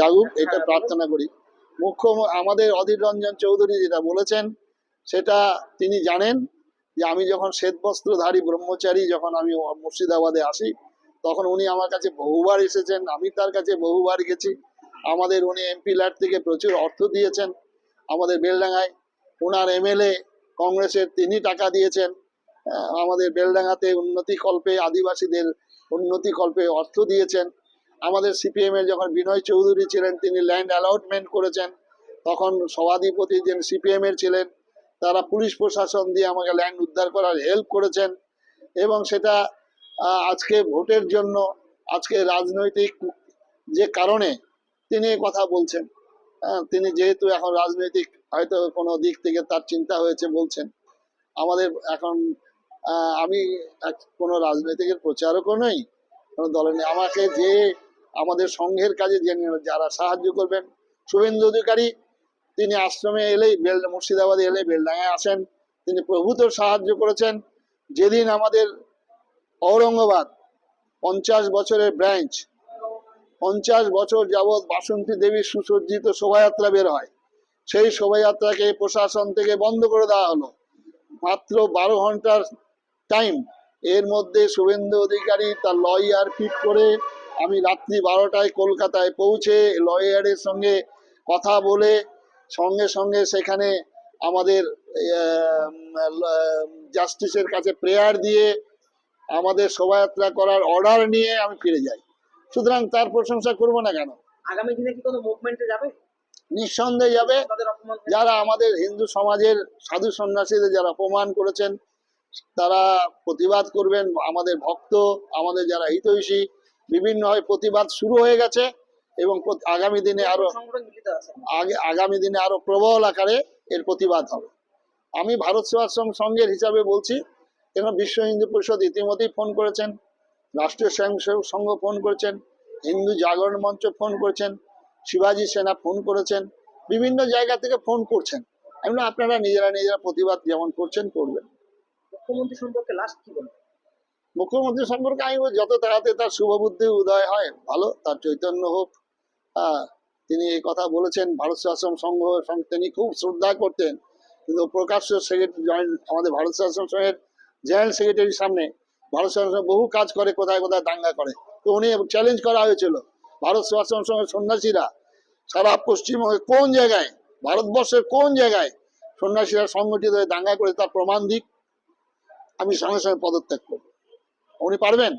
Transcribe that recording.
জাগুক, এটা প্রার্থনা করি। মুখ্য আমাদের অধীর রঞ্জন চৌধুরী যেটা বলেছেন, সেটা তিনি জানেন যে আমি যখন শ্বেত বস্ত্রধারী ব্রহ্মচারী যখন আমি মুর্শিদাবাদে আসি, তখন উনি আমার কাছে বহুবার এসেছেন, আমি তার কাছে বহুবার গেছি। আমাদের উনি এমপি ল্যাট থেকে প্রচুর অর্থ দিয়েছেন আমাদের বেলডাঙ্গায়। ওনার এমএলএ কংগ্রেসের তিনি টাকা দিয়েছেন। আমাদের বেলডাঙ্গাতে উন্নতি কল্পে আদিবাসীদের উন্নতি কল্পে অর্থ দিয়েছেন। আমাদের সিপিএম এর যখন বিনয় চৌধুরী ছিলেন তিনি ল্যান্ড অ্যালটমেন্ট করেছেন তখন সভাধিপতি যে সিপিএম এর ছিলেন তারা পুলিশ প্রশাসন দিয়ে আমাকে ল্যান্ড উদ্ধার করার হেল্প করেছেন এবং সেটা আজকে ভোটের জন্য আজকে রাজনৈতিক যে কারণে তিনি কথা বলছেন হ্যাঁ, তিনি যেহেতু এখন রাজনৈতিক হয়তো কোনো দিক থেকে তার চিন্তা হয়েছে বলছেন আমাদের এখন আমি কোনো রাজনৈতিকের প্রচারকও নই কোনো দলের নেই আমাকে যে আমাদের সংঘের কাজে যারা সাহায্য করবেন, শুভেন্দু অধিকারী, তিনি আশ্রমে এলেই বেল, মুর্শিদাবাদে এলে বেলডাঙায় আসেন। তিনি প্রভূত সাহায্য করেছেন। যেদিন আমাদের ঔরঙ্গাবাদ পঞ্চাশ বছরের ব্রাঞ্চ, পঞ্চাশ বছর যাবৎ বাসন্তী দেবীর সুসজ্জিত শোভাযাত্রা বের হয়। সেই শোভাযাত্রাকে প্রশাসন থেকে বন্ধ করে দেওয়া হলো। মাত্র বারো ঘণ্টার টাইম এর মধ্যে শুভেন্দু অধিকারী তার লয়ার ফিট করে আমি রাত্রি বারোটায় কলকাতায় পৌঁছে লয়ারের সঙ্গে কথা বলে সঙ্গে সঙ্গে সেখানে আমাদের জাস্টিসের কাছে প্রেয়ার দিয়ে আমাদের শোভাযাত্রা করার অর্ডার নিয়ে আমি ফিরে যাই। সুতরাং তার প্রশংসা করব না কেন? আগামী দিনে কি কোনো মুভমেন্টে যাবে? নিঃসন্দেহে যাবে। যারা আমাদের হিন্দু সমাজের সাধু সন্ন্যাসীদের যারা অপমান করেছেন তারা প্রতিবাদ করবেন। আমাদের ভক্ত আমাদের যারা হিতৈষী বিভিন্নভাবে প্রতিবাদ শুরু হয়ে গেছে এবং আগামী দিনে আরও আগামী দিনে আরও প্রবল আকারে এর প্রতিবাদ হবে। আমি ভারত সেবাশ্রম সংঘের হিসাবে বলছি কেন বিশ্ব হিন্দু পরিষদ ইতিমধ্যেই ফোন করেছেন রাষ্ট্রীয় স্বয়ংসেবক সংঘ ফোন করেছেন হিন্দু জাগরণ মঞ্চ ফোন করেছেন শিবাজি সেনা ফোন করেছেন বিভিন্ন জায়গা থেকে ফোন করছেন। বললাম, আপনারা নিজেরা নিজেরা প্রতিবাদ যেমন করছেন করবেন। মুখ্যমন্ত্রী সম্পর্কে লাস্ট কি বলবেন? মুখ্যমন্ত্রী সম্পর্কে আমি যত তাড়াতাড়ি তার শুভবুদ্ধি উদয় হয় ভালো তার চৈতন্য হোক। আহ, তিনি এই কথা বলেছেন ভারত সেবাশ্রম সংঘ তিনি খুব শ্রদ্ধা করতেন। কিন্তু প্রকাশ্য সেক্রেটারি জয়েন্ট আমাদের ভারত সেবাশ্রম সংঘের জয়েন্ট সেক্রেটারির সামনে ভারত সংঘ বহু কাজ করে কোথায় কোথায় দাঙ্গা করে। তো উনি চ্যালেঞ্জ করা হয়েছিল ভারত সেবাশ্রম সংঘের সন্ন্যাসীরা সারা পশ্চিমবঙ্গে কোন জায়গায় ভারতবর্ষের কোন জায়গায় সন্ন্যাসীরা সংগঠিত হয়ে দাঙ্গা করে তার প্রমাণ দিক আমি সঙ্গে সঙ্গে পদত্যাগ করব। উনি পারবেন?